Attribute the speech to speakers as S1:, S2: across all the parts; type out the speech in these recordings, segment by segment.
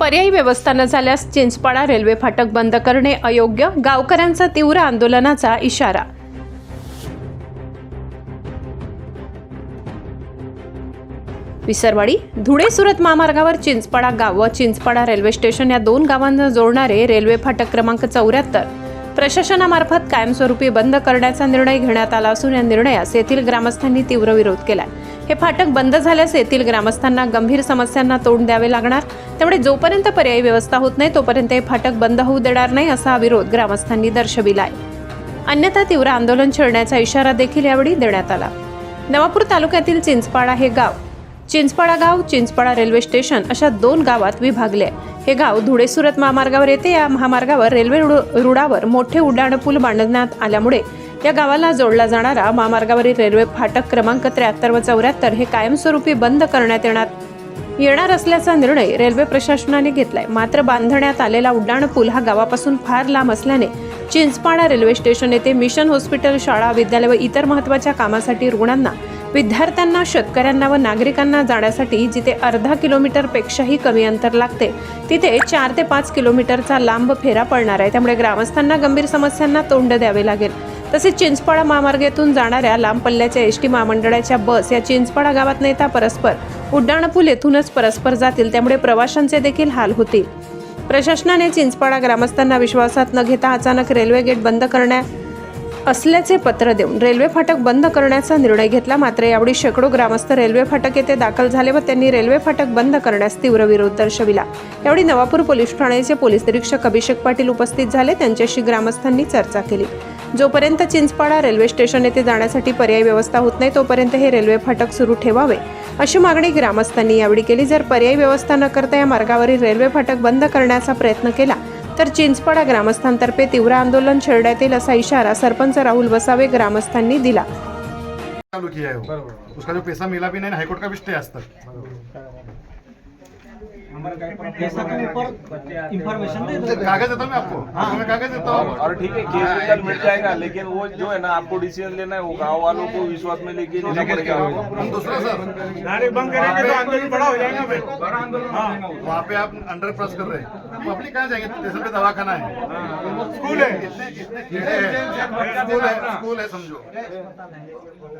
S1: पर्यायी व्यवस्था न झाल्यास चिंचपाडा रेल्वे फाटक बंद करणे अयोग्य? गावकऱ्यांचा तीव्र आंदोलनाचा इशारा. विसरवाडी धुळे सुरत महामार्गावर चिंचपाडा गाव व चिंचपाडा रेल्वे स्टेशन या दोन गावांना जोडणारे रेल्वे फाटक क्रमांक चौऱ्याहत्तर. प्रशासनामार्फत कायमस्वरूपी बंद करण्याचा निर्णय घेण्यात आला असून या निर्णयास येथील ग्रामस्थांनी तीव्र विरोध केलाय. हे फाटक बंद झाल्यास येथील ग्रामस्थांना गंभीर समस्यांना तोंड द्यावे लागणार. त्यामुळे जोपर्यंत पर्यायी व्यवस्था होत नाही तोपर्यंत हे फाटक बंद होऊ देणार नाही असा विरोध ग्रामस्थांनी दर्शविलाय. अन्यथा तीव्र आंदोलन छेडण्याचा इशारा देखील यावेळी देण्यात आला. नवापूर तालुक्यातील चिंचपाडा हे गाव चिंचपाडा गाव चिंचपाडा रेल्वे स्टेशन अशा दोन गावात विभागले हे गाव धुळे सुरत महामार्गावर येते. या महामार्गावर रेल्वे रुडावर मोठे उड्डाणपूल बांधण्यात आल्यामुळे या गावाला जोडला जाणारा महामार्गावरील रेल्वे फाटक क्रमांक त्र्याहत्तर व चौऱ्याहत्तर हे कायमस्वरूपी बंद करण्यात येणार. येणार असल्याचा निर्णय रेल्वे प्रशासनाने घेतलाय. मात्र बांधण्यात आलेला उड्डाणपूल हा गावापासून फार लांब असल्याने चिंचपाडा रेल्वे स्टेशन येथे मिशन हॉस्पिटल शाळा विद्यालय व इतर महत्त्वाच्या कामासाठी रुग्णांना विद्यार्थ्यांना शेतकऱ्यांना व नागरिकांना जाण्यासाठी जिथे अर्धा किलोमीटरपेक्षाही कमी अंतर लागते तिथे चार ते पाच किलोमीटरचा लांब फेरा पडणार आहे. त्यामुळे ग्रामस्थांना गंभीर समस्यांना तोंड द्यावे लागेल. तसेच चिंचपाडा महामार्गातून जाणाऱ्या लांब पल्ल्याच्या एस टी महामंडळाच्या बस या चिंचपाडा गावात नेता परस्पर उड्डाणपूल येथूनच परस्पर जातील. त्यामुळे प्रवाशांचे देखील हाल होतील. प्रशासनाने चिंचपाडा ग्रामस्थांना विश्वासात न घेता अचानक रेल्वे गेट बंद करण्या असल्याचे पत्र देऊन रेल्वे फाटक बंद करण्याचा निर्णय घेतला. मात्र यावेळी शेकडो ग्रामस्थ रेल्वे फाटक येथे दाखल झाले व त्यांनी रेल्वे फाटक बंद करण्यास तीव्र विरोध दर्शविला. यावेळी नवापूर पोलीस ठाण्याचे पोलीस निरीक्षक अभिषेक पाटील उपस्थित झाले. त्यांच्याशी ग्रामस्थांनी चर्चा केली. जोपर्यंत चिंचपाडा रेल्वे स्टेशन येथे जाण्यासाठी पर्यायी व्यवस्था होत नाही तोपर्यंत हे रेल्वे फाटक सुरू ठेवावे. अशी मागणी ग्रामस्थांनी यावेळी केली. जर पर्यायी व्यवस्था न करता या मार्गावरील रेल्वे फाटक बंद करण्याचा प्रयत्न केला तर चिंचपाडा ग्रामस्थांतर्फे तीव्र आंदोलन छेडण्यात येईल असा इशारा सरपंच राहुल वसावे ग्रामस्थांनी दिला.
S2: चालू किया है. वो उसका जो पैसा मिला भी नहीं हाईकोर्ट का भी स्टे आज तक?
S3: पैसा के ऊपर इंफॉर्मेशन दे दो
S2: कागज देता. हूँ मैं आपको? आपको मैं कागज देता हूँ
S4: और ठीक है केस मिट जाएगा लेकिन वो जो है ना आपको डिसीजन लेना है वो गांव वालों को विश्वास में लेके लेना पड़ेगा
S2: हम दूसरा सर.
S5: नारे बंद करेंगे तो आंदोलन बड़ा हो जाएगा भाई. हाँ
S2: वहाँ पे आप अंडर पास कर रहे हैं. पब्लिक कहाँ जाएंगे स्टेशन पे दवाखाना है
S5: स्कूल है
S2: इतने इतने कीड़े स्कूल है स्कूल है समझो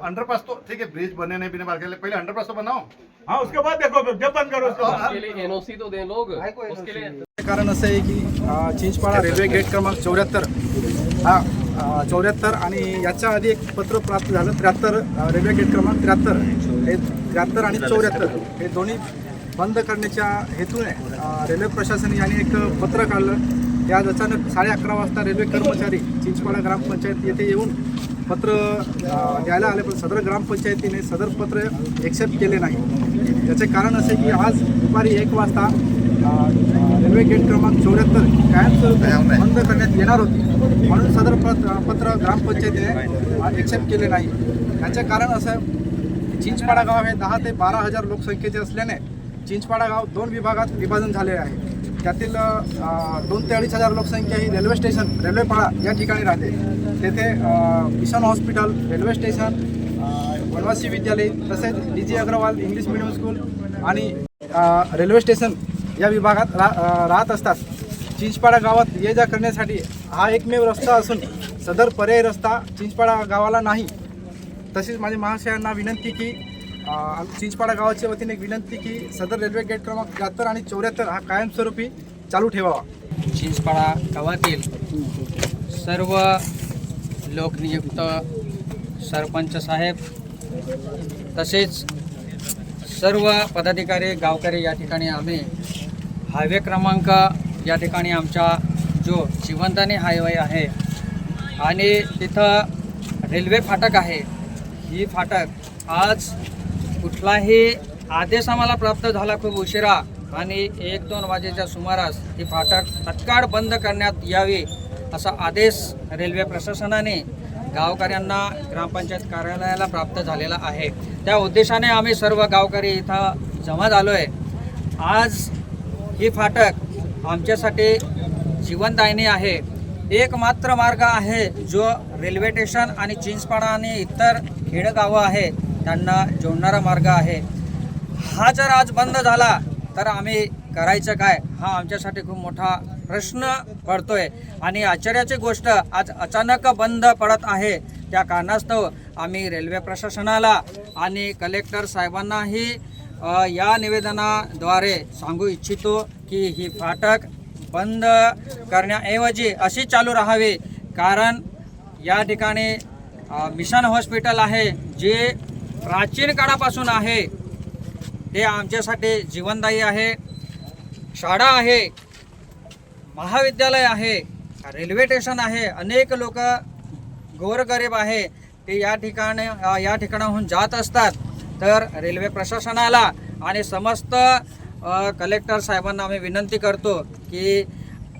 S2: अंडरपास तो ठीक है ब्रिज बने नहीं बिने बात कर पहले अंडरपास तो बनाओ
S5: हाँ उसके बाद देखो फिर जब बंद करो उसके
S6: लिए एनओसी तो दें लोग। उसके लिए
S7: कारण असं आहे की चिंचपाडा रेल्वे गेट क्रमांक चौऱ्याहत्तर. हा चौऱ्याहत्तर आणि याच्या आधी एक पत्र प्राप्त झालं त्र्याहत्तर अ, रेल्वे गेट क्रमांक त्र्याहत्तर. हे त्र्याहत्तर आणि चौऱ्याहत्तर हे दोन्ही बंद करण्याच्या हेतूने रेल्वे प्रशासन यांनी एक पत्र काढलं. त्यात अचानक साडे अकरा वाजता रेल्वे कर्मचारी चिंचवाडा ग्रामपंचायत येथे येऊन पत्र द्यायला आले पण सदर ग्रामपंचायतीने सदर पत्र एक्सेप्ट केले नाही. त्याचे कारण असे की आज दुपारी एक वाजता रेल्वे गेट क्रमांक चौऱ्याहत्तर कायमस्वरूपी बंद करण्यात येणार होती. म्हणून सदर पत्र पत्र ग्रामपंचायतीने एक्सेप्ट केले नाही. याचे कारण असं चिंचपाडा गाव हे दहा ते बारा हजार लोकसंख्येचे असल्याने चिंचपाडा गाव दोन विभागात विभाजन झाले आहे. त्यातील दोन ते अडीच हजार लोकसंख्या ही रेल्वे स्टेशन रेल्वेपाडा या ठिकाणी राहते. तेथे मिशन हॉस्पिटल रेल्वे स्टेशन वनवासी विद्यालय तसेच D G Agrawal English medium school आणि रेल्वे स्टेशन या विभागात रा राहत असतात. चिंचपाडा गावात ये जा करण्यासाठी हा एकमेव रस्ता असून सदर पर्यायी रस्ता चिंचपाडा गावाला नाही. तसेच माझ्या महाशयांना विनंती की चिंचपाडा गावाच्या वतीने एक विनंती की सदर रेल्वे गेट क्रमांक त्र्याहत्तर आणि चौऱ्याहत्तर हा कायमस्वरूपी चालू ठेवावा.
S8: चिंचपाडा गावातील सर्व लोकनियुक्त सरपंच साहेब तसेच सर्व पदाधिकारी गावकरी या ठिकाणी आम्ही हायवे क्रमांक या ठिकाणी आमचा जो जीवनदानी हायवे आहे आणि तिथं रेल्वे फाटक आहे. ही फाटक आज कुठलाही आदेश आम्हाला प्राप्त झाला खूप उशिरा. आणि एक दोन वाजेच्या सुमारास ही फाटक तत्काळ बंद करण्यात यावी असा आदेश रेल्वे प्रशासनाने गावकऱ्यांना ग्रामपंचायत कार्यालयाला प्राप्त झालेला आहे. त्या उद्देशाने आम्ही सर्व गावकरी इथं जमा झालो आहे आज ही फाटक आमच्यासाठी जीवनदायिनी आहे. एकमात्र मार्ग आहे जो रेल्वे स्टेशन आणि चिंचपाडा आणि इतर खेडगावं आहे. त्यांना जोडणारा मार्ग आहे. हा जर आज बंद झाला तर आम्ही करायचं काय? हा आमच्यासाठी खूप मोठा प्रश्न पडतोय. आणि आश्चर्याची गोष्ट आज अचानक बंद पडत आहे. त्या कारणास्तव आम्ही रेल्वे प्रशासनाला आणि कलेक्टर साहेबांनाही या निवेदनाद्वारे सांगू इच्छितो की ही फाटक बंद करण्याऐवजी अशी चालू राहावी. कारण या ठिकाणी मिशन हॉस्पिटल आहे जे प्राचीन काळापासून आहे. ते आमच्यासाठी जीवनदायी आहे. शाळा आहे. महाविद्यालय आहे. रेल्वे स्टेशन आहे. अनेक लोक गोरगरीब आहे. ते या ठिकाणी या ठिकाणाहून जात असतात. तर रेल्वे प्रशासनाला आणि समस्त कलेक्टर साहेबांना आम्ही विनंती करतो की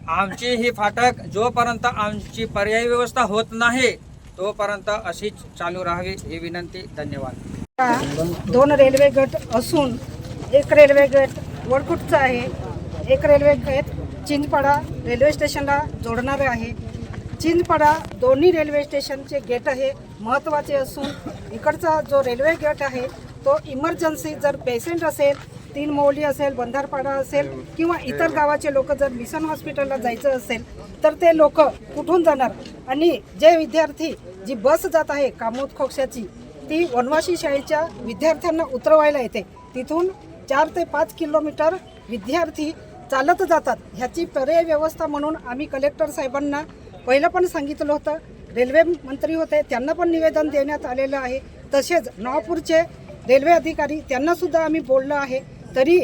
S8: आमची ही फाटक जोपर्यंत आमची पर्यायी व्यवस्था होत नाही तोपर्यंत अशीच चालू राहावी ही विनंती. धन्यवाद.
S9: दोन रेल्वे गट असून एक रेल्वे गट वडकुटचा आहे. एक रेल्वे गट चिंचपाडा रेल्वे स्टेशनला जोडणारे आहे. चिंचपाडा दोन्ही रेल्वे स्टेशनचे गेट आहे महत्त्वाचे असून इकडचा जो रेल्वे गेट आहे तो इमर्जन्सी जर पेशंट असेल तीन मौली असेल बंधारपाडा असेल किंवा इतर गावाचे लोक जर मिशन हॉस्पिटलला जायचं असेल तर ते लोक कुठून जाणार? आणि जे विद्यार्थी जी बस जात आहे कामोद खोक्षाची ती वनवासी शाळेच्या विद्यार्थ्यांना उतरवायला येते. तिथून चार ते पाच किलोमीटर विद्यार्थी चालत जातात. ह्याची पर्याय व्यवस्था म्हणून आम्ही कलेक्टर साहेबांना पहिलं पण सांगितलं होतं. रेल्वे मंत्री होते त्यांना पण निवेदन देण्यात आलेलं आहे. तसेच नवापूरचे रेल्वे अधिकारी त्यांनासुद्धा आम्ही बोललो आहे. तरी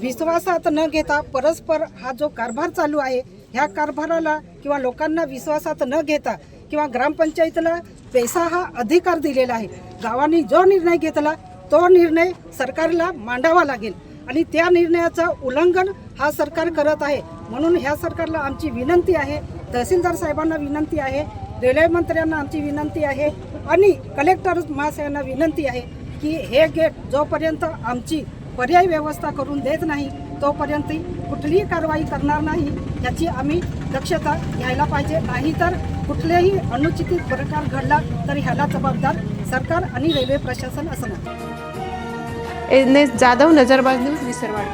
S9: विश्वासात न घेता परस्पर हा जो कारभार चालू आहे ह्या कारभाराला किंवा लोकांना विश्वासात न घेता किंवा ग्रामपंचायतीला पैसा हा अधिकार दिलेला आहे. गावांनी जो निर्णय घेतला तो निर्णय सरकारला मांडावा लागेल. आणि त्या निर्णयाचं उल्लंघन हा सरकार करत आहे. म्हणून ह्या सरकारला आमची विनंती आहे तहसीलदार साहेबांना विनंती आहे रेल्वे मंत्र्यांना आमची विनंती आहे आणि कलेक्टर महाशयांना विनंती आहे की हे गेट जोपर्यंत आमची पर्यायी व्यवस्था करून देत नाही तोपर्यंत कुठलीही कारवाई करणार नाही याची आम्ही दक्षता घ्यायला पाहिजे. नाहीतर कुठल्याही अनुचित प्रकार घडला तर ह्याला जबाबदार सरकार आणि रेल्वे प्रशासन असणार.
S1: N S Jadhav Nazarbaz news Visarwad.